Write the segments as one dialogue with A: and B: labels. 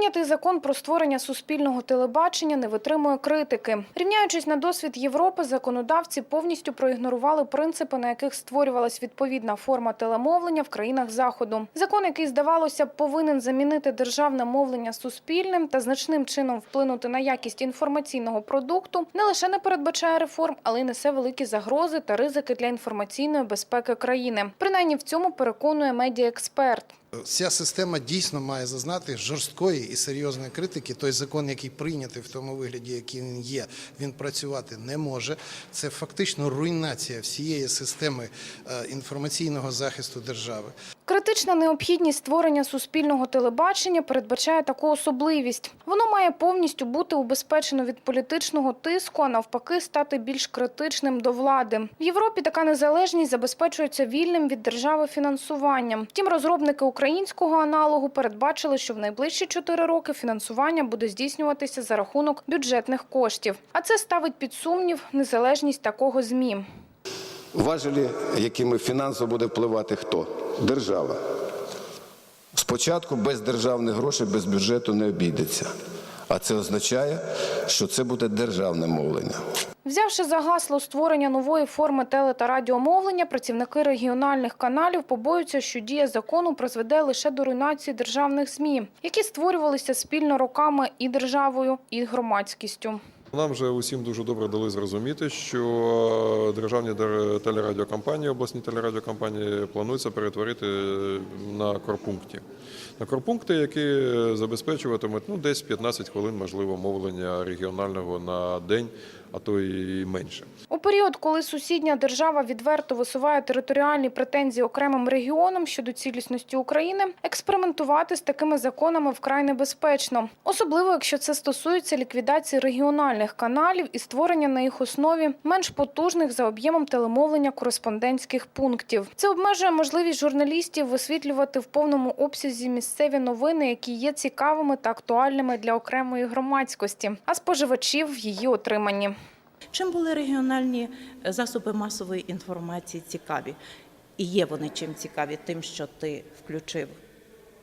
A: Прийнятий закон про створення суспільного телебачення не витримує критики. Рівняючись на досвід Європи, законодавці повністю проігнорували принципи, на яких створювалась відповідна форма телемовлення в країнах заходу. Закон, який здавалося повинен замінити державне мовлення суспільним та значним чином вплинути на якість інформаційного продукту, не лише не передбачає реформ, але й несе великі загрози та ризики для інформаційної безпеки країни. Принаймні в цьому переконує медіаексперт.
B: Ця система дійсно має зазнати жорсткої і серйозної критики. Той закон, який прийнятий в тому вигляді, який він є, він працювати не може. Це фактично руйнація всієї системи е, інформаційного захисту держави.
A: Критична необхідність створення суспільного телебачення передбачає таку особливість. Воно має повністю бути убезпечено від політичного тиску, а навпаки, стати більш критичним до влади. В Європі така незалежність забезпечується вільним від держави фінансуванням. Втім, розробники українського аналогу передбачили, що в найближчі чотири роки фінансування буде здійснюватися за рахунок бюджетних коштів. А це ставить під сумнів незалежність такого змі.
C: Важелі, якими фінансово буде впливати хто? Держава. Спочатку без державних грошей, без бюджету не обійдеться. А це означає, що це буде державне мовлення.
A: Взявши за гасло створення нової форми теле та радіомовлення, працівники регіональних каналів побоюються, що дія закону призведе лише до руйнації державних ЗМІ, які створювалися спільно роками і державою, і громадськістю.
D: Нам вже усім дуже добре дали зрозуміти, що державні дер- телерадіокомпанії, обласні телерадіокомпанії планується перетворити на корпункти. На корпункти, які забезпечуватимуть ну, десь 15 хвилин, можливо, мовлення регіонального на день, а то і менше.
A: У період, коли сусідня держава відверто висуває територіальні претензії окремим регіонам щодо цілісності України, експериментувати з такими законами вкрай небезпечно, особливо якщо це стосується ліквідації регіональних каналів і створення на їх основі менш потужних за об'ємом телемовлення кореспондентських пунктів. Це обмежує можливість журналістів висвітлювати в повному обсязі місцеві новини, які є цікавими та актуальними для окремої громадськості, а споживачів в її отриманні.
E: Чим були регіональні е, засоби масової інформації цікаві? І є вони чим цікаві? Тим, що ти включив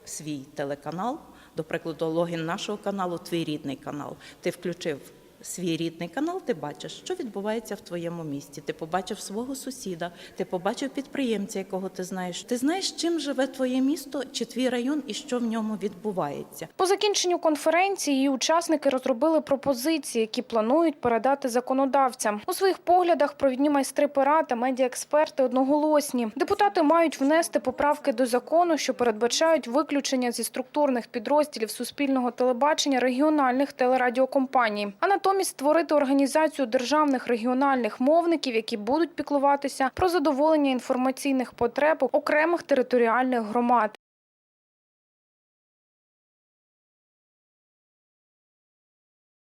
E: свій телеканал, до прикладу, логін нашого каналу, твій рідний канал. Ти включив свій рідний канал, ти бачиш, що відбувається в твоєму місті. Ти побачив свого сусіда, ти побачив підприємця, якого ти знаєш. Ти знаєш, чим живе твоє місто чи твій район і що в ньому відбувається.
A: По закінченню конференції її учасники розробили пропозиції, які планують передати законодавцям. У своїх поглядах провідні майстри пера та медіаексперти одноголосні. Депутати мають внести поправки до закону, що передбачають виключення зі структурних підрозділів суспільного телебачення регіональних телерадіокомпаній, а натомість створити організацію державних регіональних мовників, які будуть піклуватися про задоволення інформаційних потреб окремих територіальних громад.